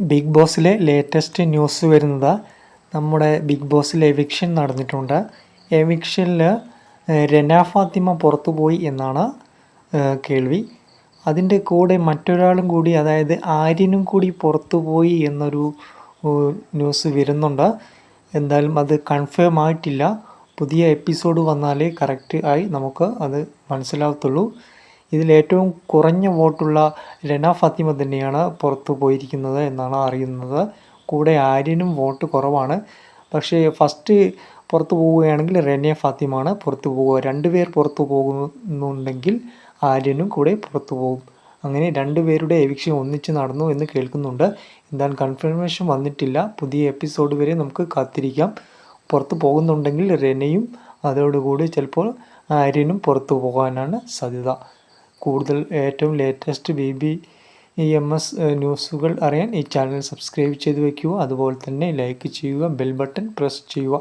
Big ബോസിലെ latest news വരുന്നത് നമ്മുടെ big ബോസിൽ എവിക്ഷൻ നടന്നിട്ടുണ്ട്. എവിക്ഷനിൽ രന ഫാത്തിമ പുറത്തുപോയി എന്നാണ് കേൾവി. അതിന്റെ കൂടെ മറ്റൊരാളും കൂടി അതായത് ആര്യനും കൂടി പുറത്തുപോയി എന്നൊരു ന്യൂസ് വരുന്നുണ്ട്. എന്തായാലും അത് കൺഫേം ആയിട്ടില്ല. പുതിയ എപ്പിസോഡ് വന്നാലേ കറക്റ്റ് ആയി നമുക്ക് അത് മനസ്സിലാകത്തുള്ളൂ ഇതിൽ ഏറ്റവും കുറഞ്ഞ വോട്ടുള്ള രന ഫാത്തിമ തന്നെയാണ് പുറത്തു പോയിരിക്കുന്നത് എന്നാണ് അറിയുന്നത്. കൂടെ ആര്യനും വോട്ട് കുറവാണ്. പക്ഷേ ഫസ്റ്റ് പുറത്തു പോവുകയാണെങ്കിൽ റെനെ ഫാത്തിമാണ് പുറത്തു പോവുക. രണ്ടുപേർ പുറത്തു പോകുന്നുണ്ടെങ്കിൽ ആര്യനും കൂടെ പുറത്തു പോകും. അങ്ങനെ രണ്ടുപേരുടെ എവിക്ഷൻ ഒന്നിച്ച് നടന്നു എന്ന് കേൾക്കുന്നുണ്ട്. എന്താണ് കൺഫർമേഷൻ വന്നിട്ടില്ല. പുതിയ എപ്പിസോഡ് വരെ നമുക്ക് കാത്തിരിക്കാം. പുറത്തു പോകുന്നുണ്ടെങ്കിൽ റെനയും അതോടുകൂടി ചിലപ്പോൾ ആര്യനും പുറത്തു പോകാനാണ് സാധ്യത. കൂടുതൽ ഏറ്റവും latest B B E M S ന്യൂസുകൾ അറിയാൻ ഈ ചാനൽ സബ്സ്ക്രൈബ് ചെയ്ത് വയ്ക്കുക അതുപോലെ തന്നെ ലൈക്ക് ചെയ്യുക ബെൽ ബട്ടൺ പ്രസ് ചെയ്യുക.